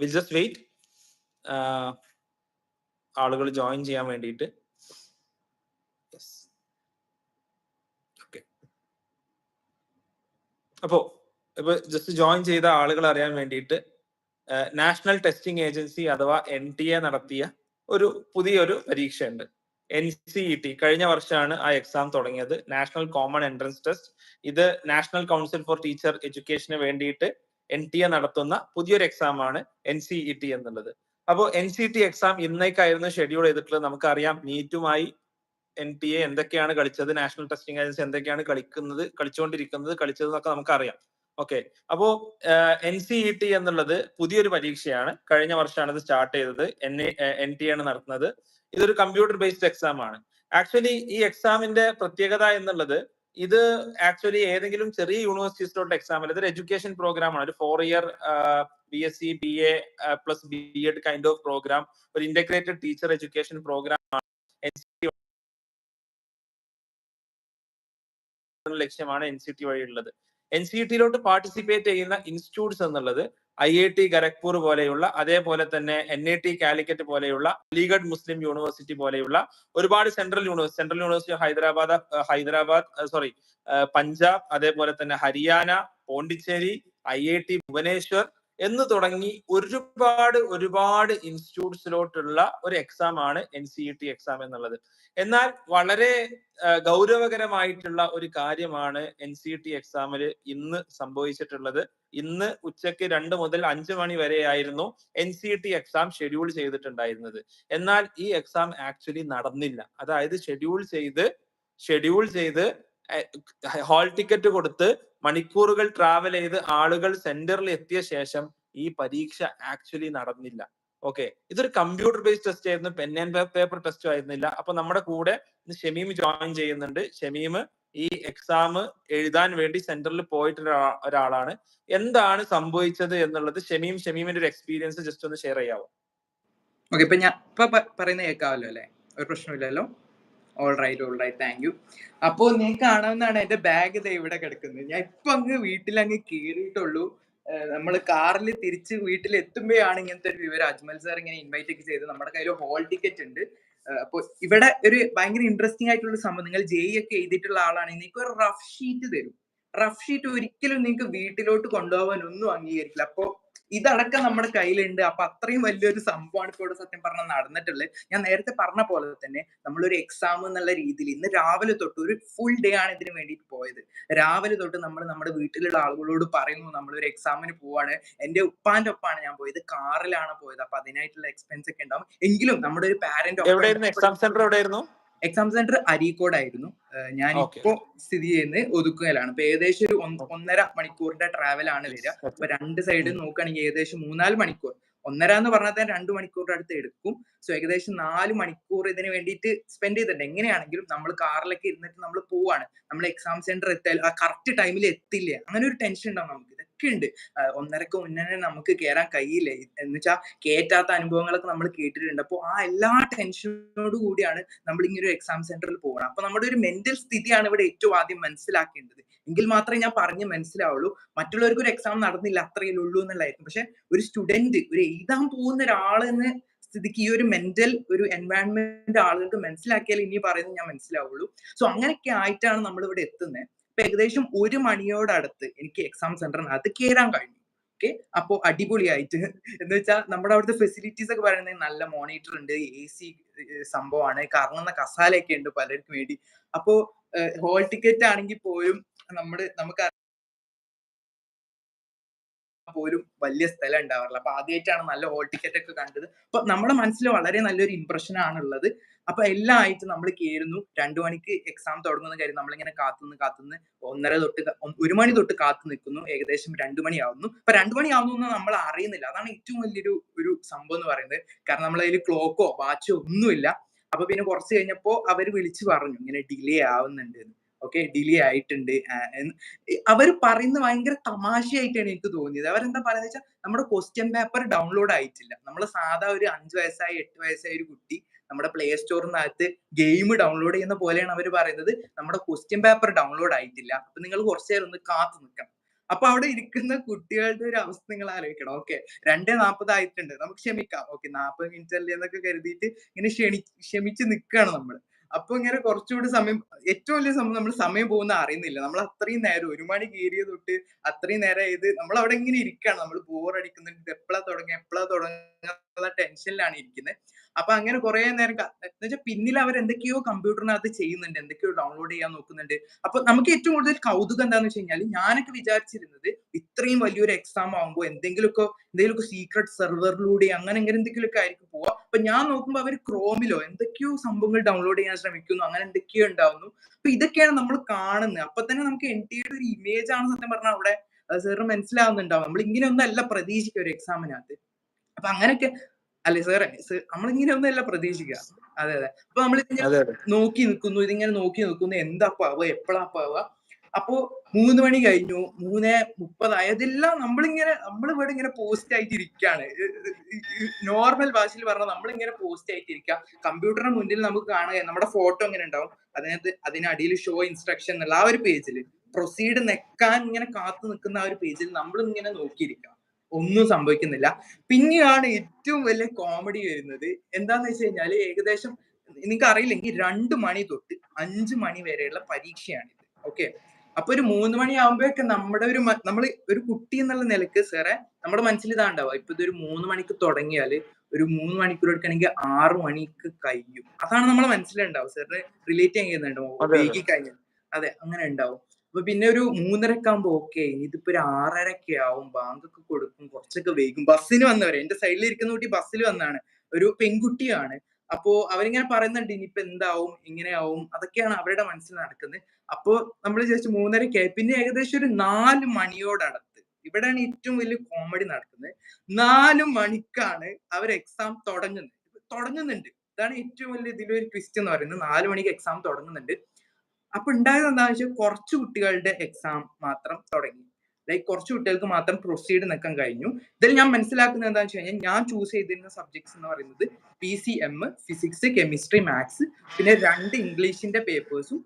Will just wait ആളുകൾ join ചെയ്യാൻ വേണ്ടിയിട്ട്. അപ്പോ ഇപ്പൊ ജസ്റ്റ് ജോയിൻ ചെയ്ത ആളുകൾ അറിയാൻ വേണ്ടിയിട്ട് നാഷണൽ ടെസ്റ്റിംഗ് ഏജൻസി അഥവാ എൻ ടി എ നടത്തിയ ഒരു പുതിയൊരു പരീക്ഷയുണ്ട്. എൻ സി ഇ ടി കഴിഞ്ഞ വർഷമാണ് ആ എക്സാം തുടങ്ങിയത്. നാഷണൽ കോമൺ എൻട്രൻസ് ടെസ്റ്റ് ഇത് നാഷണൽ കൗൺസിൽ ഫോർ ടീച്ചർ എഡ്യൂക്കേഷന് വേണ്ടിയിട്ട് എൻ ടി എ നടത്തുന്ന പുതിയൊരു എക്സാം ആണ് എൻ സി ഇ ടി എന്നുള്ളത്. അപ്പോൾ എൻ സി ടി എക്സാം ഇന്നേക്കായിരുന്നു ഷെഡ്യൂൾ ചെയ്തിട്ടുള്ളത്. നമുക്കറിയാം നീറ്റുമായി എൻ ടി എ എന്തൊക്കെയാണ് കളിച്ചത് നാഷണൽ ടെസ്റ്റിംഗ് ഏജൻസി എന്തൊക്കെയാണ് കളിക്കുന്നത് കളിച്ചുകൊണ്ടിരിക്കുന്നത് കളിച്ചത് എന്നൊക്കെ നമുക്കറിയാം. ഓക്കെ അപ്പോ എൻ സി ഇ ടി എന്നുള്ളത് പുതിയൊരു പരീക്ഷയാണ്. കഴിഞ്ഞ വർഷമാണ് ഇത് സ്റ്റാർട്ട് ചെയ്തത്. എൻ എൻ ടി ആണ് നടത്തുന്നത്. ഇതൊരു കമ്പ്യൂട്ടർ ബേസ്ഡ് എക്സാം ആണ്. ആക്ച്വലി ഈ എക്സാമിന്റെ പ്രത്യേകത എന്നുള്ളത് ഇത് ആക്ച്വലി ഏതെങ്കിലും ചെറിയ യൂണിവേഴ്സിറ്റീസിലോട്ട് എക്സാം അല്ല. ഇതൊരു എഡ്യൂക്കേഷൻ പ്രോഗ്രാം ആണ്. ഒരു four year B S C B A plus B Ed kind of program ഒരു ഇന്റഗ്രേറ്റഡ് ടീച്ചർ എഡ്യൂക്കേഷൻ പ്രോഗ്രാം ആണ് ലക്ഷ്യമാണ് എൻ സി ടി വഴിയുള്ളത്. എൻ സി ടിയിലോട്ട് പാർട്ടിസിപ്പേറ്റ് ചെയ്യുന്ന ഇൻസ്റ്റിറ്റ്യൂട്ട്സ് എന്നുള്ളത് ഐ ഐ ടി ഖരഗ്പൂർ പോലെയുള്ള അതേപോലെ തന്നെ എൻ ഐ ടി കാലിക്കറ്റ് പോലെയുള്ള അലിഗഡ് മുസ്ലിം യൂണിവേഴ്സിറ്റി പോലെയുള്ള ഒരുപാട് central university central university Hyderabad Hyderabad sorry Punjab അതേപോലെ തന്നെ Haryana Pondicherry I I T Bhubaneswar എന്ന് തുടങ്ങി ഒരുപാട് ഒരുപാട് ഇൻസ്റ്റിറ്റ്യൂട്ട്സിലോട്ടുള്ള ഒരു എക്സാം ആണ് N C E T exam എന്നുള്ളത്. എന്നാൽ വളരെ ഗൗരവകരമായിട്ടുള്ള ഒരു കാര്യമാണ് എൻ സി ടി എക്സാമിൽ ഇന്ന് സംഭവിച്ചിട്ടുള്ളത്. ഇന്ന് ഉച്ചയ്ക്ക് രണ്ട് മുതൽ അഞ്ച് മണി വരെയായിരുന്നു N C T exam schedule ചെയ്തിട്ടുണ്ടായിരുന്നത്. എന്നാൽ ഈ എക്സാം ആക്ച്വലി നടന്നില്ല. അതായത് ഷെഡ്യൂൾ ചെയ്ത് ഷെഡ്യൂൾ ചെയ്ത് ഹാൾ ടിക്കറ്റ് കൊടുത്ത് മണിക്കൂറുകൾ ട്രാവൽ ചെയ്ത് ആളുകൾ സെന്ററിൽ എത്തിയ ശേഷം ഈ പരീക്ഷ ആക്ച്വലി നടന്നില്ല. ഓക്കെ ഇതൊരു കമ്പ്യൂട്ടർ ബേസ്ഡ് ടെസ്റ്റ് ആയിരുന്നു. പെൻ ആൻഡ് പേപ്പർ ടെസ്റ്റും ആയിരുന്നില്ല. അപ്പൊ നമ്മുടെ കൂടെ ഷെമീം ജോയിൻ ചെയ്യുന്നുണ്ട്. ഷമീം ഈ എക്സാം എഴുതാൻ വേണ്ടി സെന്ററിൽ പോയിട്ടുള്ള ഒരാളാണ്. എന്താണ് സംഭവിച്ചത് എന്നുള്ളത് ഷമീം ഷമീമിന്റെ ഒരു എക്സ്പീരിയൻസ് ജസ്റ്റ് ഒന്ന് ഷെയർ ചെയ്യാവോ? ഓക്കെ ഇപ്പൊ ഞാൻ ഇപ്പൊ പറയുന്ന കേൾക്കാവല്ലോ അല്ലെ? ഒരു പ്രശ്നമില്ലല്ലോ? All right all right thank you അപ്പോ നീ കാണാവുന്നതാണ് എന്റെ ബാഗ് ദേ ഇവിടെ കിടക്കുന്നത്. ഞാൻ ഇപ്പൊ അങ്ങ് വീട്ടിൽ അങ്ങ് കയറിയിട്ടുള്ളൂ നമ്മൾ കാറിൽ തിരിച്ച് വീട്ടിൽ എത്തുമ്പോഴാണ് ഇങ്ങനത്തെ ഒരു വിവരം. അജ്മൽ സാർ ഇങ്ങനെ ഇൻവൈറ്റ് ഒക്കെ ചെയ്ത് നമ്മുടെ കയ്യിൽ ഹോൾ ടിക്കറ്റ് ഉണ്ട്. അപ്പോൾ ഇവിടെ ഒരു ഭയങ്കര ഇൻട്രസ്റ്റിംഗ് ആയിട്ടുള്ള സംഭവം. നിങ്ങൾ ജെ ഒക്കെ എഴുതിയിട്ടുള്ള ആളാണ്. നിങ്ങൾക്ക് ഒരു റഫ് ഷീറ്റ് തരും. റഫ് ഷീറ്റ് ഒരിക്കലും നിങ്ങൾക്ക് വീട്ടിലോട്ട് കൊണ്ടുപോകാൻ ഒന്നും അംഗീകരിക്കില്ല. അപ്പോ ഇതടക്കം നമ്മുടെ കയ്യിലുണ്ട്. അപ്പൊ അത്രയും വലിയൊരു സംഭവമാണ് ഇപ്പോൾ ഇവിടെ സത്യം പറഞ്ഞാൽ നടന്നിട്ടുള്ളത്. ഞാൻ നേരത്തെ പറഞ്ഞ പോലെ തന്നെ നമ്മളൊരു എക്സാം എന്നുള്ള രീതിയിൽ ഇന്ന് രാവിലെ തൊട്ട് ഒരു ഫുൾ ഡേ ആണ് ഇതിന് വേണ്ടി പോയത്. രാവിലെ തൊട്ട് നമ്മൾ നമ്മുടെ വീട്ടിലുള്ള ആളുകളോട് പറയുന്നു നമ്മൾ ഒരു എക്സാമിന് പോവാണ്. എന്റെ ഉപ്പാന്റെ ഒപ്പാണ് ഞാൻ പോയത്. കാറിലാണ് പോയത്. അപ്പൊ അതിനായിട്ടുള്ള എക്സ്പെൻസ് ഒക്കെ ഉണ്ടാവും. എങ്കിലും നമ്മുടെ ഒരു പാരന്റ് എക്സാം സെന്റർ എവിടെയായിരുന്നു? എക്സാം സെന്റർ അരീക്കോടായിരുന്നു ഞാൻ ഇപ്പോ സ്ഥിതി ചെയ്യുന്നത് ഒതുക്കുകയിലാണ്. ഇപ്പൊ ഏകദേശം ഒരു ഒന്നര മണിക്കൂറിന്റെ ട്രാവൽ ആണ് വരിക. അപ്പൊ രണ്ട് സൈഡ് നോക്കുകയാണെങ്കിൽ ഏകദേശം മൂന്നാൽ മണിക്കൂർ. ഒന്നര എന്ന് പറഞ്ഞാൽ തന്നെ രണ്ട് മണിക്കൂറിന്റെ അടുത്ത് എടുക്കും. സോ ഏകദേശം നാല് മണിക്കൂർ ഇതിന് വേണ്ടിയിട്ട് സ്പെൻഡ് ചെയ്തിട്ടുണ്ട്. എങ്ങനെയാണെങ്കിലും നമ്മൾ കാറിലൊക്കെ ഇരുന്നിട്ട് നമ്മൾ പോവാണ്. നമ്മൾ എക്സാം സെന്റർ എത്തിയാൽ ആ കറക്റ്റ് ടൈമിൽ എത്തില്ല. അങ്ങനെ ഒരു ടെൻഷൻ ഉണ്ടാവും നമുക്ക്. ഇതൊക്കെ ഉണ്ട് ഒന്നരക്ക് മുന്നേ നമുക്ക് കയറാൻ കഴിയില്ല? എന്ന് വെച്ചാൽ കേറ്റാത്ത അനുഭവങ്ങളൊക്കെ നമ്മൾ കേട്ടിട്ടുണ്ട്. അപ്പോൾ ആ എല്ലാ ടെൻഷനോട് കൂടിയാണ് നമ്മൾ ഇങ്ങനെ ഒരു എക്സാം സെന്ററിൽ പോകണം അപ്പൊ നമ്മുടെ ഒരു മെന്റൽ സ്ഥിതിയാണ് ഇവിടെ ഏറ്റവും ആദ്യം മനസ്സിലാക്കേണ്ടത്. എങ്കിൽ മാത്രമേ ഞാൻ പറഞ്ഞ് മനസ്സിലാവുള്ളൂ. മറ്റുള്ളവർക്ക് ഒരു എക്സാം നടന്നില്ല അത്രയേ ഉള്ളൂ എന്നുള്ളതായിരിക്കും. പക്ഷെ ഒരു സ്റ്റുഡന്റ് ഒരു എഴുതാൻ പോകുന്ന ഒരാളെന്ന് സ്ഥിതിക്ക് ഈ ഒരു മെന്റൽ ഒരു എൻവയൺമെന്റ് ആളുകൾക്ക് മനസ്സിലാക്കിയാൽ ഇനി പറയുന്നത് ഞാൻ മനസ്സിലാവുള്ളൂ. സോ അങ്ങനെയൊക്കെ ആയിട്ടാണ് നമ്മൾ ഇവിടെ എത്തുന്നത് ഇപ്പൊ ഏകദേശം ഒരു മണിയോടടുത്ത് എനിക്ക് എക്സാം സെന്ററിനകത്ത് കയറാൻ കഴിഞ്ഞു. ഓക്കെ അപ്പോ അടിപൊളിയായിട്ട്. എന്ന് വെച്ചാൽ നമ്മുടെ അവിടുത്തെ ഫെസിലിറ്റീസ് ഒക്കെ പറയുന്നത് നല്ല മോണിറ്റർ ഉണ്ട് എ സി സംഭവമാണ്. കറങ്ങുന്ന കസാലയൊക്കെ ഉണ്ട് പലർക്കും വേണ്ടി. അപ്പോ ഹോൾ ടിക്കറ്റ് ആണെങ്കിൽ പോലും നമ്മുടെ നമുക്ക് പോലും വലിയ സ്ഥലം ഉണ്ടാവാറില്ല. അപ്പൊ ആദ്യമായിട്ടാണ് നല്ല ഹോൾ ടിക്കറ്റ് ഒക്കെ കണ്ടത്. അപ്പൊ നമ്മുടെ മനസ്സിൽ വളരെ നല്ലൊരു ഇമ്പ്രഷൻ ആണുള്ളത്. അപ്പൊ എല്ലാം ആയിട്ട് നമ്മൾ കയറുന്നു രണ്ടു മണിക്ക് എക്സാം തുടങ്ങുന്ന കാര്യം നമ്മളിങ്ങനെ കാത്തുനിന്ന് കാത്തുനിന്ന് ഒന്നര തൊട്ട് ഒരു മണി തൊട്ട് കാത്തു നിൽക്കുന്നു. ഏകദേശം രണ്ടു മണിയാവുന്നു. അപ്പൊ രണ്ടു മണിയാവുന്നു നമ്മൾ അറിയുന്നില്ല. അതാണ് ഏറ്റവും വലിയൊരു ഒരു സംഭവം എന്ന് പറയുന്നത്. കാരണം നമ്മളതിൽ ക്ലോക്കോ വാച്ചോ ഒന്നുമില്ല. അപ്പൊ പിന്നെ കുറച്ച് കഴിഞ്ഞപ്പോ അവർ വിളിച്ചു പറഞ്ഞു. ഇങ്ങനെ ഡിലേ ആവുന്നുണ്ട് ഓക്കെ ഡിലേ ആയിട്ടുണ്ട്. അവർ പറയുന്നത് ഭയങ്കര തമാശയായിട്ടാണ് എനിക്ക് തോന്നിയത്. അവരെന്താ പറയുന്നത് വെച്ചാൽ നമ്മുടെ ക്വസ്റ്റ്യൻ പേപ്പർ ഡൗൺലോഡ് ആയിട്ടില്ല. നമ്മൾ സാധാ ഒരു അഞ്ച് വയസ്സായ എട്ട് വയസ്സായ ഒരു കുട്ടി നമ്മുടെ പ്ലേ സ്റ്റോറിനകത്ത് ഗെയിം ഡൗൺലോഡ് ചെയ്യുന്ന പോലെയാണ് അവർ പറയുന്നത്. നമ്മുടെ ക്വസ്റ്റ്യൻ പേപ്പർ ഡൗൺലോഡ് ആയിട്ടില്ല. അപ്പൊ നിങ്ങൾ കുറച്ചു നേരം ഒന്ന് കാത്തു നിൽക്കണം. അപ്പൊ അവിടെ ഇരിക്കുന്ന കുട്ടികളുടെ ഒരു അവസ്ഥ നിങ്ങൾ ആലോചിക്കണം. ഓക്കെ രണ്ടേ നാൽപ്പത് ആയിട്ടുണ്ട്. നമുക്ക് ക്ഷമിക്കാം. ഓക്കെ നാൽപ്പത് മിനിറ്റ് അല്ലേ എന്നൊക്കെ കരുതിയിട്ട് ഇങ്ങനെ ക്ഷണി ക്ഷമിച്ച് നിൽക്കുകയാണ് നമ്മൾ അപ്പൊ ഇങ്ങനെ കുറച്ചുകൂടി സമയം ഏറ്റവും വലിയ സംഭവം നമ്മൾ സമയം പോകുന്ന അറിയുന്നില്ല. നമ്മൾ അത്രയും നേരം ഒരു മണി കയറിയ തൊട്ട് അത്രയും നേരം ഇത് നമ്മൾ അവിടെ ഇങ്ങനെ ഇരിക്കുകയാണ് നമ്മൾ ബോർ അടിക്കുന്നുണ്ട്. എപ്പോഴാ തുടങ്ങുക? എപ്പോഴാ തുടങ്ങുക? ടെൻഷനിലാണ് ഇരിക്കുന്നത് അപ്പൊ അങ്ങനെ കുറെ നേരം എന്നുവെച്ചാൽ പിന്നിൽ അവർ എന്തൊക്കെയോ കമ്പ്യൂട്ടറിനകത്ത് ചെയ്യുന്നുണ്ട് എന്തൊക്കെയോ ഡൗൺലോഡ് ചെയ്യാൻ നോക്കുന്നുണ്ട്. അപ്പൊ നമുക്ക് ഏറ്റവും കൂടുതൽ കൗതുകം എന്താന്ന് വെച്ച് കഴിഞ്ഞാൽ ഞാനൊക്കെ വിചാരിച്ചിരുന്നത് ഇത്രയും വലിയൊരു എക്സാം ആകുമ്പോൾ എന്തെങ്കിലുമൊക്കെ എന്തെങ്കിലുമൊക്കെ സീക്രട്ട് സെർവറിലൂടെ അങ്ങനെ എങ്ങനെ എന്തെങ്കിലുമൊക്കെ ആയിരിക്കും പോവാ. അപ്പൊ ഞാൻ നോക്കുമ്പോൾ അവർ ക്രോമിലോ എന്തൊക്കെയോ സംഭവങ്ങൾ ഡൗൺലോഡ് ചെയ്യാൻ ശ്രമിക്കുന്നു അങ്ങനെ എന്തൊക്കെയോ ഉണ്ടാവുന്നു. അപ്പൊ ഇതൊക്കെയാണ് നമ്മൾ കാണുന്നത് അപ്പൊ തന്നെ നമുക്ക് എൻ ടി ഒരു ഇമേജ് ആണ് സത്യം പറഞ്ഞാൽ അവിടെ സാറ് മനസ്സിലാവുന്നുണ്ടാവും. നമ്മൾ ഇങ്ങനെയൊന്നും അല്ല പ്രതീക്ഷിക്കുക ഒരു എക്സാമിനകത്ത് അപ്പൊ അങ്ങനെയൊക്കെ അല്ലെ സാറേ നമ്മളിങ്ങനെ ഒന്നല്ല പ്രതീക്ഷിക്കുക അതെ അതെ. അപ്പൊ നമ്മൾ നോക്കി നിൽക്കുന്നു ഇതിങ്ങനെ നോക്കി നിൽക്കുന്നു എന്താ ആവുക എപ്പോഴാ അപ്പോ മൂന്ന് മണി കഴിഞ്ഞു മൂന്ന് മുപ്പതായി. അതെല്ലാം നമ്മളിങ്ങനെ നമ്മൾ ഇവിടെ ഇങ്ങനെ പോസ്റ്റ് ആയിട്ട് ഇരിക്കുകയാണ് നോർമൽ ഭാഷയിൽ പറഞ്ഞാൽ നമ്മളിങ്ങനെ പോസ്റ്റ് ആയിട്ട് ഇരിക്കുക കമ്പ്യൂട്ടറിന് മുന്നിൽ നമുക്ക് കാണുക നമ്മുടെ ഫോട്ടോ ഇങ്ങനെ ഉണ്ടാവും? അതിനകത്ത് അതിനടിയിൽ ഷോ ഇൻസ്ട്രക്ഷൻ എന്നുള്ള ആ ഒരു പേജിൽ പ്രൊസീഡ് നെക്കാൻ ഇങ്ങനെ കാത്തു നിൽക്കുന്ന ആ ഒരു പേജിൽ നമ്മളിങ്ങനെ നോക്കിയിരിക്കുക ഒന്നും സംഭവിക്കുന്നില്ല. പിന്നെയാണ് ഏറ്റവും വലിയ കോമഡി വരുന്നത്. എന്താന്ന് വെച്ച് കഴിഞ്ഞാൽ ഏകദേശം നിങ്ങൾക്ക് അറിയില്ലെങ്കിൽ രണ്ട് മണി തൊട്ട് അഞ്ച് മണി വരെയുള്ള പരീക്ഷയാണിത്. ഓക്കെ അപ്പൊ ഒരു മൂന്ന് മണി ആകുമ്പോഴൊക്കെ നമ്മുടെ ഒരു നമ്മൾ ഒരു കുട്ടി എന്നുള്ള നിലയ്ക്ക് സാറെ നമ്മുടെ മനസ്സിൽ ഇതാ ഉണ്ടാവുക ഇപ്പൊ ഇതൊരു മൂന്ന് മണിക്ക് തുടങ്ങിയാൽ ഒരു മൂന്ന് മണിക്കൂർ എടുക്കണമെങ്കിൽ ആറു മണിക്ക് കഴിയും. അതാണ് നമ്മളെ മനസ്സിലുണ്ടാവും സാറിന് റിലേറ്റ് ചെയ്യാൻ കഴിയുന്നുണ്ടാവും വൈകി കഴിഞ്ഞാൽ. അതെ അങ്ങനെ ഉണ്ടാവും. അപ്പൊ പിന്നെ ഒരു മൂന്നരക്ക് ആകുമ്പോ ഓക്കെ ഇതിപ്പോ ഒരു ആറരക്ക ആവും ബാങ്കൊക്കെ കൊടുക്കും കുറച്ചൊക്കെ വൈകും. ബസ്സിന് വന്നവരെ എന്റെ സൈഡിൽ ഇരിക്കുന്ന കുട്ടി ബസ്സിൽ വന്നാണ്. ഒരു പെൺകുട്ടിയാണ്. അപ്പോ അവരിങ്ങനെ പറയുന്നുണ്ട് ഇനിയിപ്പോ എന്താവും ഇങ്ങനെയാവും അതൊക്കെയാണ് അവരുടെ മനസ്സിൽ നടക്കുന്നത്. അപ്പോ നമ്മൾ ജസ്റ്റ് മൂന്നരക്കായി. പിന്നെ ഏകദേശം ഒരു നാല് മണിയോടടുത്ത് ഇവിടെയാണ് ഏറ്റവും വലിയ കോമഡി നടക്കുന്നത്. നാല് മണിക്കാണ് അവർ എക്സാം തുടങ്ങുന്നത്. തുടങ്ങുന്നുണ്ട്. ഇതാണ് ഏറ്റവും വലിയ ഇതിലൊരു ട്വിസ്റ്റ് എന്ന് പറയുന്നത്. നാല് മണിക്ക് എക്സാം തുടങ്ങുന്നുണ്ട്. അപ്പൊ ഉണ്ടായത് എന്താണെന്ന് വെച്ചാൽ കുറച്ച് കുട്ടികളുടെ എക്സാം മാത്രം തുടങ്ങി. ലൈക്ക് കുറച്ച് കുട്ടികൾക്ക് മാത്രം പ്രൊസീഡ് നിൽക്കാൻ കഴിഞ്ഞു. ഇതിൽ ഞാൻ മനസ്സിലാക്കുന്നത് എന്താണെന്ന് വെച്ച് കഴിഞ്ഞാൽ ഞാൻ ചൂസ് ചെയ്തിരുന്ന സബ്ജക്ട്സ് എന്ന് പറയുന്നത് P C M physics chemistry maths പിന്നെ രണ്ട് ഇംഗ്ലീഷിന്റെ പേപ്പേഴ്സും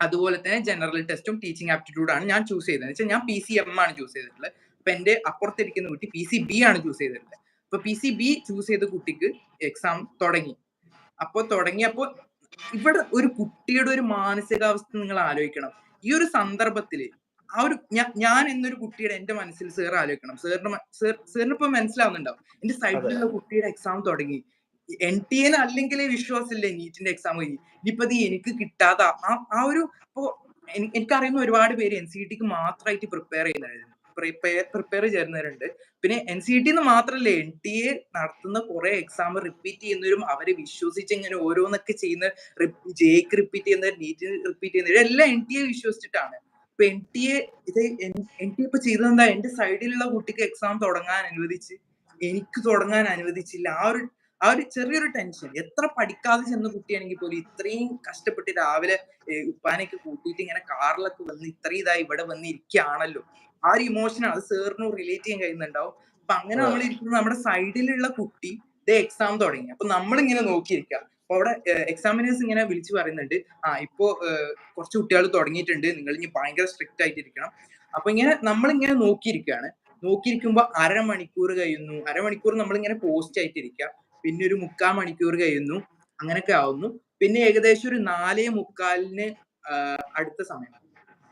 അതുപോലെ തന്നെ ജനറൽ ടെസ്റ്റും ടീച്ചിങ് ആപ്റ്റിറ്റ്യൂഡ് ആണ് ഞാൻ ചൂസ് ചെയ്തത്. വെച്ചാൽ ഞാൻ പി സി എം ആണ് ചൂസ് ചെയ്തിട്ടുള്ളത്. അപ്പൊ എന്റെ അപ്പുറത്തിരിക്കുന്ന കുട്ടി പി സി ബി ആണ് ചൂസ് ചെയ്തിട്ടുള്ളത്. അപ്പൊ പി സി ബി ചൂസ് ചെയ്ത കുട്ടിക്ക് എക്സാം തുടങ്ങി. അപ്പോൾ തുടങ്ങിയപ്പോൾ ഇവിടെ ഒരു കുട്ടിയുടെ ഒരു മാനസികാവസ്ഥ നിങ്ങൾ ആലോചിക്കണം. ഈ ഒരു സന്ദർഭത്തിൽ ആ ഒരു ഞാൻ എന്നൊരു കുട്ടിയുടെ എന്റെ മനസ്സിൽ സേർ ആലോചിക്കണം. സേറിന് സേറിന് ഇപ്പൊ മനസ്സിലാവുന്നുണ്ടാവും. എന്റെ സൈഡിലുള്ള കുട്ടിയുടെ എക്സാം തുടങ്ങി. എൻ ടി എന് അല്ലെങ്കിൽ വിശ്വാസമില്ലേ നീറ്റിന്റെ എക്സാം കഴിഞ്ഞ്? ഇനിയിപ്പോ എനിക്ക് കിട്ടാതെ. ആ ആ ഒരു ഇപ്പോ എനിക്കറിയുന്ന ഒരുപാട് പേര് എൻ സി ടിക്ക് മാത്രമായിട്ട് പ്രിപ്പയർ ചെയ്യുന്നവരുണ്ട്. പ്രിപ്പയർ പ്രിപ്പയർ ചെയ്യുന്നവരുണ്ട്. പിന്നെ എൻ സി ടി എന്ന് മാത്രമല്ല എൻ ടി എ നടത്തുന്ന കുറെ എക്സാം റിപ്പീറ്റ് ചെയ്യുന്നവരും അവരെ വിശ്വസിച്ച് ഇങ്ങനെ ഓരോന്നൊക്കെ ചെയ്യുന്ന ജെക്ക് റിപ്പീറ്റ് ചെയ്യുന്നവർ നീറ്റ് റിപ്പീറ്റ് ചെയ്യുന്നവർ എല്ലാം എൻ ടി എ വിശ്വസിച്ചിട്ടാണ്. ഇപ്പൊ എൻ ടി എ ഇത് എൻ ടി എ ഇപ്പൊ ചെയ്തതെന്താ? എന്റെ സൈഡിലുള്ള കുട്ടിക്ക് എക്സാം തുടങ്ങാൻ അനുവദിച്ച് എനിക്ക് തുടങ്ങാൻ അനുവദിച്ചില്ല. ആ ഒരു ആ ഒരു ചെറിയൊരു ടെൻഷൻ എത്ര പഠിക്കാതെ ചെന്ന കുട്ടിയാണെങ്കിൽ പോലും ഇത്രയും കഷ്ടപ്പെട്ട് രാവിലെ ഉപ്പാനൊക്കെ കൂട്ടിയിട്ട് ഇങ്ങനെ കാറിലൊക്കെ വന്ന് ഇത്രയും ഇതായി ഇവിടെ വന്ന് ഇരിക്കുകയാണല്ലോ. ആ ഒരു ഇമോഷനാണ് അത് സാറിന് റിലേറ്റ് ചെയ്യാൻ കഴിയുന്നുണ്ടാവും. അപ്പൊ അങ്ങനെ നമ്മൾ ഇരിക്കുന്നത് നമ്മുടെ സൈഡിലുള്ള കുട്ടി ദേ എക്സാം തുടങ്ങി. അപ്പൊ നമ്മൾ ഇങ്ങനെ നോക്കിയിരിക്കുക അപ്പൊ അവിടെ എക്സാമിനേഴ്സ് ഇങ്ങനെ വിളിച്ചു പറയുന്നുണ്ട്. ആ ഇപ്പോ കുറച്ച് കുട്ടികൾ തുടങ്ങിയിട്ടുണ്ട്. നിങ്ങൾ ഇനി ഭയങ്കര സ്ട്രിക്റ്റ് ആയിട്ടിരിക്കണം. അപ്പൊ ഇങ്ങനെ നമ്മൾ ഇങ്ങനെ നോക്കിയിരിക്കുകയാണ് നോക്കിയിരിക്കുമ്പോ അരമണിക്കൂർ കഴിയുന്നു. അരമണിക്കൂർ നമ്മൾ ഇങ്ങനെ പോസ്റ്റ് ആയിട്ടിരിക്കുക പിന്നെ ഒരു മുക്കാൽ മണിക്കൂർ കഴിയുന്നു. അങ്ങനെയൊക്കെ ആവുന്നു. പിന്നെ ഏകദേശം ഒരു നാലേ മുക്കാലിന് അടുത്ത സമയം.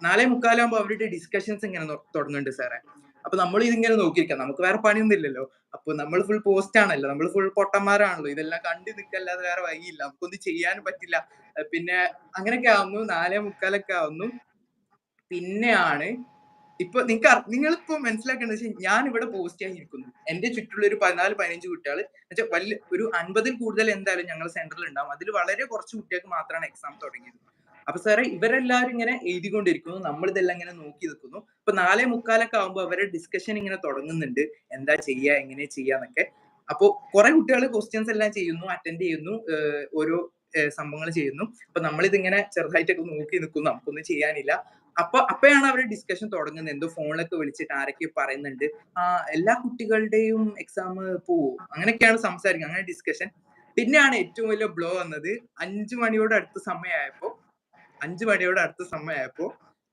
നാലേ മുക്കാലാകുമ്പോൾ അവരുടെ ഡിസ്കഷൻസ് ഇങ്ങനെ തുടങ്ങുന്നുണ്ട് സാറേ. അപ്പൊ നമ്മൾ ഇതിങ്ങനെ നോക്കിയിരിക്കാം. നമുക്ക് വേറെ പണിയൊന്നും ഇല്ലല്ലോ. അപ്പൊ നമ്മൾ ഫുൾ പോസ്റ്റ് ആണല്ലോ. നമ്മൾ ഫുൾ പൊട്ടന്മാരാണല്ലോ. ഇതെല്ലാം കണ്ടു നിൽക്കല്ലാതെ വേറെ വഴിയില്ല. നമുക്കൊന്നും ചെയ്യാനും പറ്റില്ല. പിന്നെ അങ്ങനെയൊക്കെ ആവുന്നു. നാലേ മുക്കാലൊക്കെ ആവുന്നു. പിന്നെയാണ് ഇപ്പൊ നിങ്ങൾക്ക് നിങ്ങളിപ്പോ മനസ്സിലാക്കേണ്ടത് വെച്ചാൽ ഞാൻ ഇവിടെ പോസ്റ്റ് ആയിരിക്കുന്നു എന്റെ ചുറ്റുള്ള ഒരു പതിനാല് പതിനഞ്ച് കുട്ടികൾ വെച്ചാൽ വലിയ ഒരു അൻപതിൽ കൂടുതൽ എന്തായാലും ഞങ്ങൾ സെന്ററിൽ ഉണ്ടാവും. അതിൽ വളരെ കുറച്ച് കുട്ടികൾക്ക് മാത്രമാണ് എക്സാം തുടങ്ങിയത്. അപ്പൊ സാറേ ഇവരെല്ലാവരും ഇങ്ങനെ എഴുതിക്കൊണ്ടിരിക്കുന്നു. നമ്മളിതെല്ലാം ഇങ്ങനെ നോക്കി നിൽക്കുന്നു. ഇപ്പൊ നാലേ മുക്കാലൊക്കെ ആകുമ്പോൾ അവരുടെ ഡിസ്കഷൻ ഇങ്ങനെ തുടങ്ങുന്നുണ്ട്. എന്താ ചെയ്യുക എങ്ങനെ ചെയ്യാന്നൊക്കെ അപ്പോ കുറെ കുട്ടികൾ ക്വസ്റ്റ്യൻസ് എല്ലാം ചെയ്യുന്നു അറ്റൻഡ് ചെയ്യുന്നു ഓരോ സംഭവങ്ങൾ ചെയ്യുന്നു. അപ്പൊ നമ്മളിതിങ്ങനെ ചെറുതായിട്ടൊക്കെ നോക്കി നിൽക്കുന്നു. നമുക്കൊന്നും ചെയ്യാനില്ല. അപ്പൊ അപ്പോഴാണ് അവർ ഡിസ്കഷൻ തുടങ്ങുന്നത്. എന്തോ ഫോണിലൊക്കെ വിളിച്ചിട്ട് ആരൊക്കെ പറയുന്നുണ്ട്. ആ എല്ലാ കുട്ടികളുടെയും എക്സാം പോവും? അങ്ങനെയൊക്കെയാണ് സംസാരിക്കുന്നത്. അങ്ങനെ ഡിസ്കഷൻ പിന്നെയാണ് ഏറ്റവും വലിയ ബ്ലോ വന്നത്. അഞ്ചു മണിയോട് അടുത്ത സമയമായപ്പോ അഞ്ചു മണിയോട് അടുത്ത സമയമായപ്പോ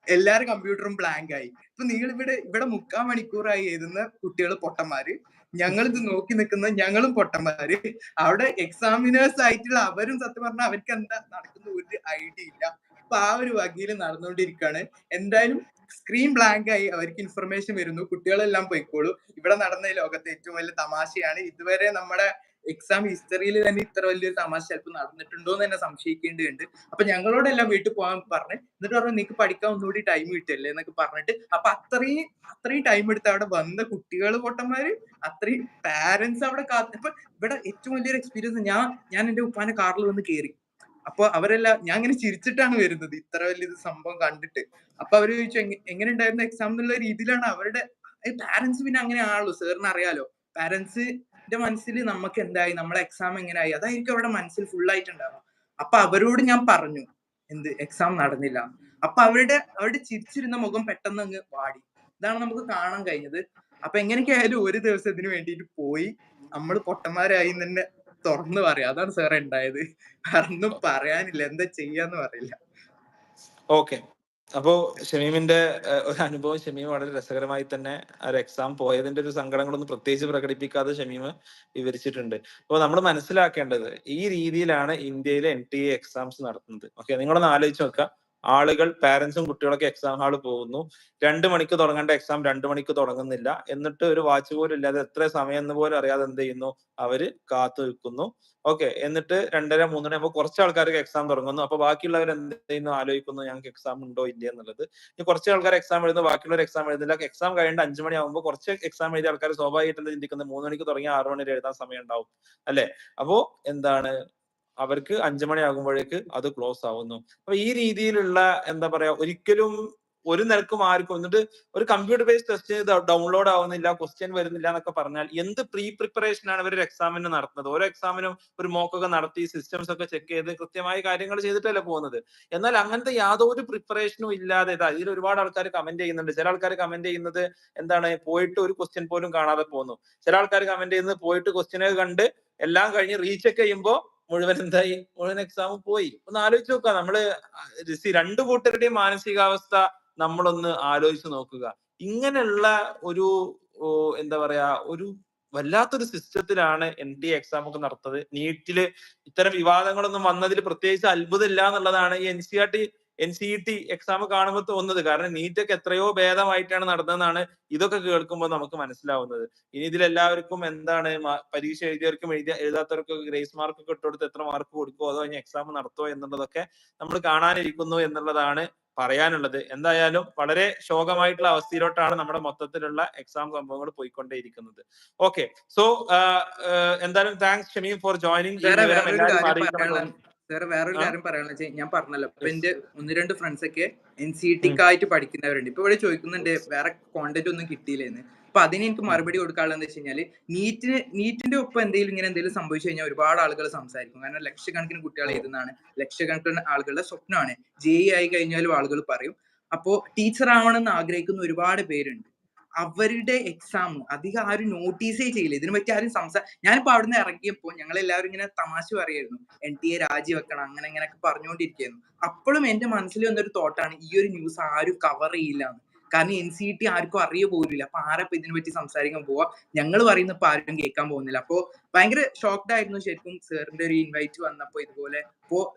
എല്ലാരും കമ്പ്യൂട്ടറും ബ്ലാങ്ക് ആയി. ഇപ്പൊ നിങ്ങൾ ഇവിടെ ഇവിടെ മുക്കാൽ മണിക്കൂറായി എഴുതുന്ന കുട്ടികൾ പൊട്ടന്മാര് ഞങ്ങൾ ഇത് നോക്കി നിൽക്കുന്ന ഞങ്ങളും പൊട്ടന്മാര് അവിടെ എക്സാമിനേഴ്സ് ആയിട്ടുള്ള അവരും സത്യം പറഞ്ഞാൽ അവർക്ക് എന്താ നടക്കുന്ന ഒരു ഐഡിയ ഇല്ല. അപ്പൊ ആ ഒരു വകയിൽ നടന്നുകൊണ്ടിരിക്കുകയാണ്. എന്തായാലും സ്ക്രീൻ ബ്ലാങ്ക് ആയി അവർക്ക് ഇൻഫർമേഷൻ വരുന്നു. കുട്ടികളെല്ലാം പോയിക്കോളൂ. ഇവിടെ നടന്ന ലോകത്തെ ഏറ്റവും വലിയ തമാശയാണ്. ഇതുവരെ നമ്മുടെ എക്സാം ഹിസ്റ്ററിയിൽ തന്നെ ഇത്ര വലിയൊരു തമാശ ചിലപ്പോൾ നടന്നിട്ടുണ്ടോ എന്ന് തന്നെ സംശയിക്കേണ്ടതുണ്ട്. അപ്പൊ ഞങ്ങളോടെല്ലാം വീട്ടിൽ പോകാൻ പറഞ്ഞ് എന്നിട്ട് പറഞ്ഞു നിനക്ക് പഠിക്കാൻ ഒന്നുകൂടി ടൈം കിട്ടില്ലേ എന്നൊക്കെ പറഞ്ഞിട്ട് അപ്പൊ അത്രയും അത്രയും ടൈം എടുത്ത് അവിടെ വന്ന കുട്ടികൾ പൊട്ടന്മാര് അത്രയും പാരന്റ്സ് അവിടെ കാത്ത് ഇപ്പൊ ഇവിടെ ഏറ്റവും വലിയൊരു എക്സ്പീരിയൻസ് ഞാൻ ഞാൻ എന്റെ ഉപ്പാന്റെ കാറിൽ വന്ന് കയറി അപ്പൊ അവരെല്ലാം ഞാൻ ഇങ്ങനെ ചിരിച്ചിട്ടാണ് വരുന്നത് ഇത്ര വലിയൊരു സംഭവം കണ്ടിട്ട്. അപ്പൊ അവർ ചോദിച്ചു എങ്ങനെ ഉണ്ടായിരുന്ന എക്സാം എന്നുള്ള രീതിയിലാണ് അവരുടെ പാരന്റ്സ് പിന്നെ അങ്ങനെ ആണല്ലോ സാറിന് അറിയാലോ. പാരന്റ്സിന്റെ മനസ്സിൽ നമുക്ക് എന്തായി? നമ്മളെ എക്സാം എങ്ങനെയായി? അതായിരിക്കും അവരുടെ മനസ്സിൽ ഫുൾ ആയിട്ടുണ്ടാവും അപ്പൊ അവരോട് ഞാൻ പറഞ്ഞു എന്ത്? എക്സാം നടന്നില്ല. അപ്പൊ അവരുടെ അവരുടെ ചിരിച്ചിരുന്ന മുഖം പെട്ടെന്ന് അങ്ങ് വാടി. ഇതാണ് നമുക്ക് കാണാൻ കഴിഞ്ഞത്. അപ്പൊ എങ്ങനെയൊക്കെയായാലും ഒരു ദിവസത്തിന് വേണ്ടിയിട്ട് പോയി. നമ്മൾ പൊട്ടന്മാരായി തന്നെ തുറന്നു പറയാം. അതാണ് സാറേ ഉണ്ടായത്. ഒന്നും പറയാനില്ല. എന്താ ചെയ്യാന്ന് പറയില്ല ഓക്കെ അപ്പോ ഷമീമിന്റെ ഒരു അനുഭവം ഷമീം വളരെ രസകരമായി തന്നെ ഒരു എക്സാം പോയതിന്റെ ഒരു സങ്കടങ്ങളൊന്നും പ്രത്യേകിച്ച് പ്രകടിപ്പിക്കാതെ ഷമീം വിവരിച്ചിട്ടുണ്ട്. അപ്പോൾ നമ്മൾ മനസ്സിലാക്കേണ്ടത് ഈ രീതിയിലാണ് ഇന്ത്യയിലെ എൻ ടി എ എക്സാംസ് നടത്തുന്നത്. ഓക്കെ നിങ്ങളൊന്ന് ആലോചിച്ച് നോക്കുക. ആളുകൾ പാരന്റ്സും കുട്ടികളൊക്കെ എക്സാം ഹാളിൽ പോകുന്നു. രണ്ട് മണിക്ക് തുടങ്ങേണ്ട എക്സാം രണ്ട് മണിക്ക് തുടങ്ങുന്നില്ല. എന്നിട്ട് ഒരു വാച്ച് പോലും ഇല്ലാതെ എത്ര സമയം എന്ന് പോലും അറിയാതെ എന്ത് ചെയ്യുന്നു? അവർ കാത്തു നിൽക്കുന്നു ഓക്കെ എന്നിട്ട് രണ്ടര മൂന്നര ആകുമ്പോൾ കുറച്ച് ആൾക്കാർക്ക് എക്സാം തുടങ്ങുന്നു. അപ്പൊ ബാക്കിയുള്ളവർ എന്ത് ചെയ്യുന്നു? ആലോചിക്കുന്നു ഞങ്ങൾക്ക് എക്സാം ഉണ്ടോ? ഇല്ല? എന്നുള്ളത്. ഇനി കുറച്ച് ആൾക്കാർ എക്സാം എഴുതുന്നു ബാക്കിയുള്ളവർ എക്സാം എഴുതുന്നില്ല. എക്സാം കഴിയേണ്ട അഞ്ചു മണി ആകുമ്പോൾ കുറച്ച് എക്സാം എഴുതിയ ആൾക്കാർ സ്വാഭാവികമായിട്ട് ചിന്തിക്കുന്നത് മൂന്ന് മണിക്ക് തുടങ്ങി ആറു മണി എഴുതാൻ സമയം ഉണ്ടാവും. അല്ലെ? അപ്പോ എന്താണ്? അവർക്ക് അഞ്ചു മണി ആകുമ്പോഴേക്ക് അത് ക്ലോസ് ആവുന്നു. അപ്പൊ ഈ രീതിയിലുള്ള എന്താ പറയാ ഒരിക്കലും ഒരു നിലക്കും ആർക്കും എന്നിട്ട് ഒരു കമ്പ്യൂട്ടർ ബേസ്ഡ് ടെസ്റ്റ് ഡൗൺലോഡ് ആവുന്നില്ല ക്വസ്റ്റ്യൻ വരുന്നില്ല എന്നൊക്കെ പറഞ്ഞാൽ എന്ത് പ്രീ പ്രിപ്പറേഷൻ ആണ് ഇവർ എക്സാമിന് നടത്തുന്നത്? ഓരോ എക്സാമിനും ഒരു മോക്കൊക്കെ നടത്തി സിസ്റ്റംസ് ഒക്കെ ചെക്ക് ചെയ്ത് കൃത്യമായ കാര്യങ്ങൾ ചെയ്തിട്ടല്ലേ പോകുന്നത്? എന്നാൽ അങ്ങനത്തെ യാതൊരു പ്രിപ്പറേഷനും ഇല്ലാതെ ഇതാ ഇതിൽ ഒരുപാട് ആൾക്കാർ കമന്റ് ചെയ്യുന്നുണ്ട്. ചില ആൾക്കാർ കമന്റ് ചെയ്യുന്നത് എന്താണ് പോയിട്ട് ഒരു ക്വസ്റ്റ്യൻ പോലും കാണാതെ പോകുന്നു. ചില ആൾക്കാർ കമന്റ് ചെയ്യുന്നത് പോയിട്ട് ക്വസ്റ്റ്യനെ കണ്ട് എല്ലാം കഴിഞ്ഞ് റീചെക്ക് ചെയ്യുമ്പോൾ മുഴുവൻ എന്തായി? മുഴുവൻ എക്സാം പോയി. ഒന്ന് ആലോചിച്ച് നോക്കുക. നമ്മൾ രണ്ടു കൂട്ടരുടെയും മാനസികാവസ്ഥ നമ്മളൊന്ന് ആലോചിച്ച് നോക്കുക. ഇങ്ങനെയുള്ള ഒരു എന്താ പറയാ ഒരു വല്ലാത്തൊരു സിസ്റ്റത്തിലാണ് എൻ ഡി എക്സാം ഒക്കെ നടത്തുന്നത് നീറ്റിൽ ഇത്തരം വിവാദങ്ങളൊന്നും വന്നതിൽ പ്രത്യേകിച്ച് അത്ഭുതമില്ല എന്നുള്ളതാണ് ഈ N C R T N C T exam കാണുമ്പോൾ തോന്നുന്നത്. കാരണം നീറ്റ് ഒക്കെ എത്രയോ ഭേദമായിട്ടാണ് നടന്നതെന്നാണ് ഇതൊക്കെ കേൾക്കുമ്പോൾ നമുക്ക് മനസ്സിലാവുന്നത്. ഇനി ഇതിൽ എല്ലാവർക്കും എന്താണ് പരീക്ഷ എഴുതിയവർക്കും എഴുതിയ എഴുതാത്തവർക്കും ഗ്രേസ് മാർക്ക് ഒക്കെ ഇട്ടുകൊടുത്ത് എത്ര മാർക്ക് കൊടുക്കുമോ അതോ ഇനി എക്സാം നടത്തുമോ എന്നുള്ളതൊക്കെ നമ്മൾ കാണാനിരിക്കുന്നു എന്നുള്ളതാണ് പറയാനുള്ളത്. എന്തായാലും വളരെ ശോകമായിട്ടുള്ള അവസ്ഥയിലോട്ടാണ് നമ്മുടെ മൊത്തത്തിലുള്ള എക്സാം സംഭവങ്ങൾ പോയിക്കൊണ്ടേയിരിക്കുന്നത്. ഓക്കെ സോ എന്തായാലും താങ്ക്സ് ഷമീം ഫോർ ജോയിനിങ് വേറെ വേറൊരു കാര്യം പറയാന്ന് വെച്ചാൽ ഞാൻ പറഞ്ഞല്ലോ. ഇപ്പൊ. എന്റെ ഒന്ന് രണ്ട് ഫ്രണ്ട്സ് ഒക്കെ എൻ സി ടിക്കായിട്ട് പഠിക്കുന്നവരുണ്ട്. ഇപ്പൊ ഇവിടെ ചോദിക്കുന്നുണ്ട് വേറെ കോണ്ടന്റ് ഒന്നും കിട്ടിയില്ലേന്ന്. അപ്പൊ അതിന് എനിക്ക് മറുപടി കൊടുക്കാനുള്ള വെച്ച് കഴിഞ്ഞാൽ നീറ്റിന് നീറ്റിന്റെ ഒപ്പം എന്തെങ്കിലും ഇങ്ങനെ എന്തെങ്കിലും സംഭവിച്ചു കഴിഞ്ഞാൽ ഒരുപാട് ആളുകൾ സംസാരിക്കും. കാരണം ലക്ഷക്കണക്കിന് കുട്ടികൾ എഴുതുന്നതാണ്. ലക്ഷക്കണക്കിന് ആളുകളുടെ സ്വപ്നമാണ്. ജെ ആയി കഴിഞ്ഞാലും ആളുകൾ പറയും. അപ്പോ ടീച്ചർ ആവണം എന്ന് ആഗ്രഹിക്കുന്ന ഒരുപാട് പേരുണ്ട്. അവരുടെ എക്സാം അധികം ആരും നോട്ടീസേ ചെയ്യില്ല. ഇതിനെ പറ്റി ആരും സംസാ ഞാനിപ്പോ അവിടുന്ന് ഇറങ്ങിയപ്പോ ഞങ്ങൾ എല്ലാവരും ഇങ്ങനെ തമാശ പറയായിരുന്നു എൻ ടി എ രാജിവെക്കണം അങ്ങനെ ഇങ്ങനെയൊക്കെ പറഞ്ഞുകൊണ്ടിരിക്കുന്നു അപ്പോഴും എന്റെ മനസ്സിൽ വന്നൊരു തോട്ടാണ് ഈ ഒരു ന്യൂസ് ആരും കവർ ചെയ്യില്ല കാരണം എൻ സി ടി ആർക്കും അറിയ പോലില്ല അപ്പൊ ആരപ്പോ ഇതിനെ പറ്റി സംസാരിക്കാൻ പോവാ? ഞങ്ങൾ പറയുന്ന ഇപ്പൊ ആരും കേൾക്കാൻ പോകുന്നില്ല. അപ്പോ ഭയങ്കര ഷോക്ക്ഡ് ആയിരുന്നു ശരിക്കും സാറിന്റെ ഒരു ഇൻവൈറ്റ് വന്നപ്പോ ഇതുപോലെ. കാരണം-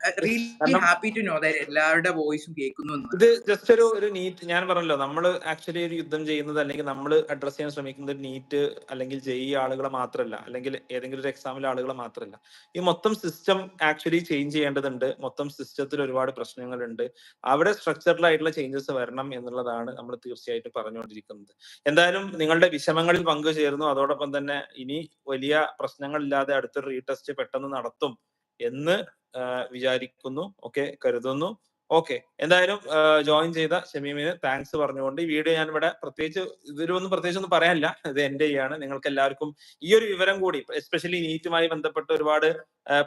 ഹാപ്പി ടു നോ എല്ലാവരുടെ വോയിസും കേൾക്കുന്നു ഇത് ജസ്റ്റ് ഒരു ഒരു നീറ്റ് ഞാൻ പറഞ്ഞല്ലോ നമ്മൾ ആക്ച്വലി ഒരു യുദ്ധം ചെയ്യുന്നത് അല്ലെങ്കിൽ നമ്മൾ അഡ്രസ് ചെയ്യാൻ ശ്രമിക്കുന്നത് നീറ്റ് അല്ലെങ്കിൽ ജെഇ ആളുകളെ മാത്രമല്ല അല്ലെങ്കിൽ ഏതെങ്കിലും ഒരു എക്സാമിലെ ആളുകളെ മാത്രമല്ല. ഈ മൊത്തം സിസ്റ്റം ആക്ച്വലി ചേഞ്ച് ചെയ്യേണ്ടതുണ്ട്. മൊത്തം സിസ്റ്റത്തിൽ ഒരുപാട് പ്രശ്നങ്ങളുണ്ട്. അവിടെ സ്ട്രക്ചറൽ ആയിട്ടുള്ള ചേഞ്ചസ് വരണം എന്നുള്ളതാണ് നമ്മൾ തീർച്ചയായിട്ടും പറഞ്ഞുകൊണ്ടിരിക്കുന്നത്. എന്തായാലും നിങ്ങളുടെ വിഷമങ്ങളിൽ പങ്കുചേർന്നു അതോടൊപ്പം തന്നെ ഇനി വലിയ പ്രശ്നങ്ങളില്ലാതെ അടുത്തൊരു റീടെസ്റ്റ് പെട്ടെന്ന് നടത്തും. എന്ന് വിചാരിക്കുന്നു. ഓക്കെ കരുതുന്നു. ഓക്കെ എന്തായാലും ജോയിൻ ചെയ്ത ഷമീമിന് താങ്ക്സ് പറഞ്ഞുകൊണ്ട് ഈ വീഡിയോ ഞാൻ ഇവിടെ പ്രത്യേകിച്ച് ഇതിലൊന്നും പ്രത്യേകിച്ച് ഒന്നും പറയാനില്ല. ഇത് എന്റെ ആണ് നിങ്ങൾക്ക് എല്ലാവർക്കും ഈ ഒരു വിവരം കൂടി എസ്പെഷ്യലി നീറ്റുമായി ബന്ധപ്പെട്ട് ഒരുപാട്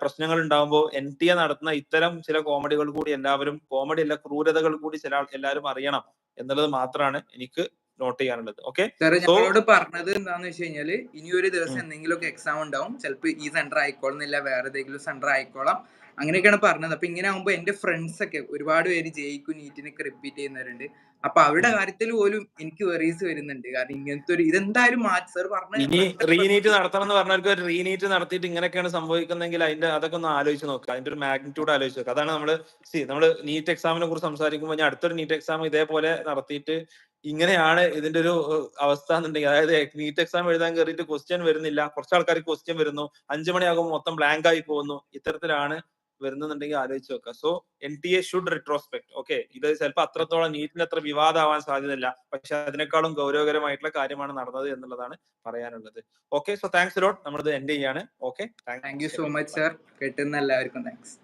പ്രശ്നങ്ങൾ ഉണ്ടാകുമ്പോൾ എൻ ടി എ നടത്തുന്ന ഇത്തരം ചില കോമഡികൾ കൂടി എല്ലാവരും കോമഡി അല്ല ക്രൂരതകൾ കൂടി ചില എല്ലാവരും അറിയണം എന്നുള്ളത് മാത്രമാണ് എനിക്ക് നോട്ട് ചെയ്യാനുള്ളത്. ഓക്കെ ഞങ്ങളോട് പറഞ്ഞത് എന്താന്ന് വെച്ച് കഴിഞ്ഞാൽ ഇനി ഒരു ദിവസം. എന്തെങ്കിലുമൊക്കെ എക്സാം ഉണ്ടാവും. ചിലപ്പോ ഈ സെന്റർ ആയിക്കോളുന്നില്ല വേറെ ഏതെങ്കിലും സെന്റർ ആയിക്കോളാം. അങ്ങനെയൊക്കെയാണ് പറഞ്ഞത്. അപ്പൊ ഇങ്ങനെ ആകുമ്പോ എന്റെ ഫ്രണ്ട്സ് ഒക്കെ ഒരുപാട് പേര് ജയിക്കും നീറ്റിനൊക്കെ റിപ്പീറ്റ് ചെയ്യുന്നവരുണ്ട്. അപ്പൊ അവരുടെ. കാര്യത്തിൽ പോലും എനിക്ക് വെറീസ് വരുന്നുണ്ട്. കാരണം ഇങ്ങനത്തെ ഒരു ഇതെന്തായാലും മാറ്റ് സാർ പറഞ്ഞു റീനീറ്റ് നടത്തണം എന്ന് പറഞ്ഞവർക്ക് ഒരു റീനീറ്റ് നടത്തിയിട്ട് ഇങ്ങനെയൊക്കെയാണ് സംഭവിക്കുന്നതെങ്കിൽ അതിന്റെ അതൊക്കെ ഒന്ന് ആലോചിച്ച് നോക്കുക അതിന്റെ ഒരു മാഗ്നിറ്റ്യൂഡ് ആലോചിച്ച് നോക്കുക അതാണ് നമ്മൾ സി നമ്മൾ നീറ്റ് എക്സാമിനെ കുറിച്ച് സംസാരിക്കുമ്പോൾ ഞാൻ അടുത്തൊരു നീറ്റ് എക്സാം ഇതേപോലെ നടത്തിയിട്ട് ഇങ്ങനെയാണ് ഇതിന്റെ ഒരു അവസ്ഥ എന്നുണ്ടെങ്കിൽ. അതായത് നീറ്റ് എക്സാം എഴുതാൻ കയറിയിട്ട് ക്വസ്റ്റ്യൻ വരുന്നില്ല. കുറച്ച് ആൾക്കാർക്ക് ക്വസ്റ്റ്യൻ വരുന്നു. അഞ്ചു മണിയാകുമ്പോൾ മൊത്തം ബ്ലാങ്ക് ആയി പോകുന്നു. ഇത്തരത്തിലാണ് വരുന്നുണ്ടെങ്കിൽ ആലോചിച്ച് നോക്കുക. So N T A should retrospect okay ഇത് ചിലപ്പോൾ അത്രത്തോളം നീറ്റിന് അത്ര വിവാദമാവാൻ സാധ്യതയില്ല. പക്ഷെ അതിനേക്കാളും ഗൗരവകരമായിട്ടുള്ള കാര്യമാണ് നടന്നത് എന്നുള്ളതാണ് പറയാനുള്ളത്. ഓക്കെ സോ താങ്ക്സ് ലോട്ട് നമ്മളിത് എൻഡ് ചെയ്യാണ്. Okay thank you so much sir കേട്ടുന്ന എല്ലാവർക്കും താങ്ക്സ്